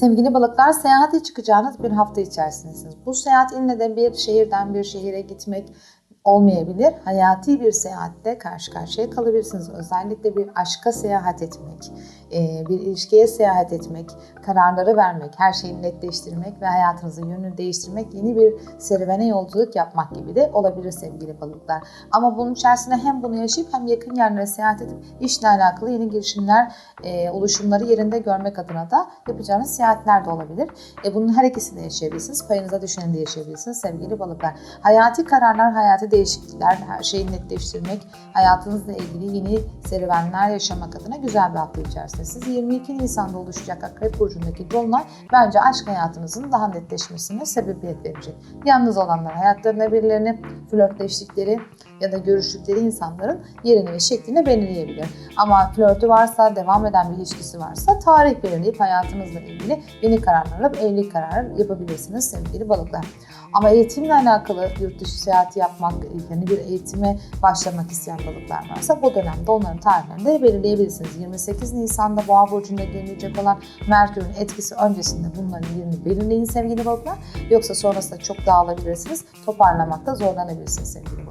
Sevgili balıklar seyahate çıkacağınız bir hafta içerisindesiniz. Bu seyahat ille de bir şehirden bir şehire gitmek olmayabilir. Hayati bir seyahatte karşı karşıya kalabilirsiniz. Özellikle bir aşka seyahat etmek, e, bir ilişkiye seyahat etmek, kararları vermek, her şeyi netleştirmek ve hayatınızın yönünü değiştirmek, yeni bir serüvene yolculuk yapmak gibi de olabilir sevgili balıklar. Ama bunun içerisinde hem bunu yaşayıp hem yakın yerlere seyahat edip işle alakalı yeni girişimler, e, oluşumları yerinde görmek adına da yapacağınız seyahatler de olabilir. E, bunun her ikisini de yaşayabilirsiniz. Payınıza düşeni de yaşayabilirsiniz sevgili balıklar. Hayati kararlar, hayati değişiklikler, her şeyi netleştirmek, hayatınızla ilgili yeni serüvenler yaşamak adına güzel bir hafta içerisindesiniz. 22 Nisan'da oluşacak Akrep Burcu'ndaki Dolunay bence aşk hayatınızın daha netleşmesine sebebiyet verecek. Yalnız olanlar hayatlarında birilerini flörtleştikleri ya da görüştükleri insanların yerini ve şeklini belirleyebilir. Ama flörtü varsa, devam eden bir ilişkisi varsa tarih belirleyip hayatınızla ilgili yeni kararlar alıp evlilik kararı yapabilirsiniz sevgili balıklar. Ama eğitimle alakalı yurt dışı seyahati yapmak, yeni bir eğitime başlamak isteyen balıklar varsa bu dönemde onların tarihlerini de belirleyebilirsiniz. 28 Nisan'da Boğa Burcu'nda gelecek olan Merkür'ün etkisi öncesinde bunların yerini belirleyin sevgili balıklar. Yoksa sonrasında çok dağılabilirsiniz, toparlamakta zorlanabilirsiniz sevgili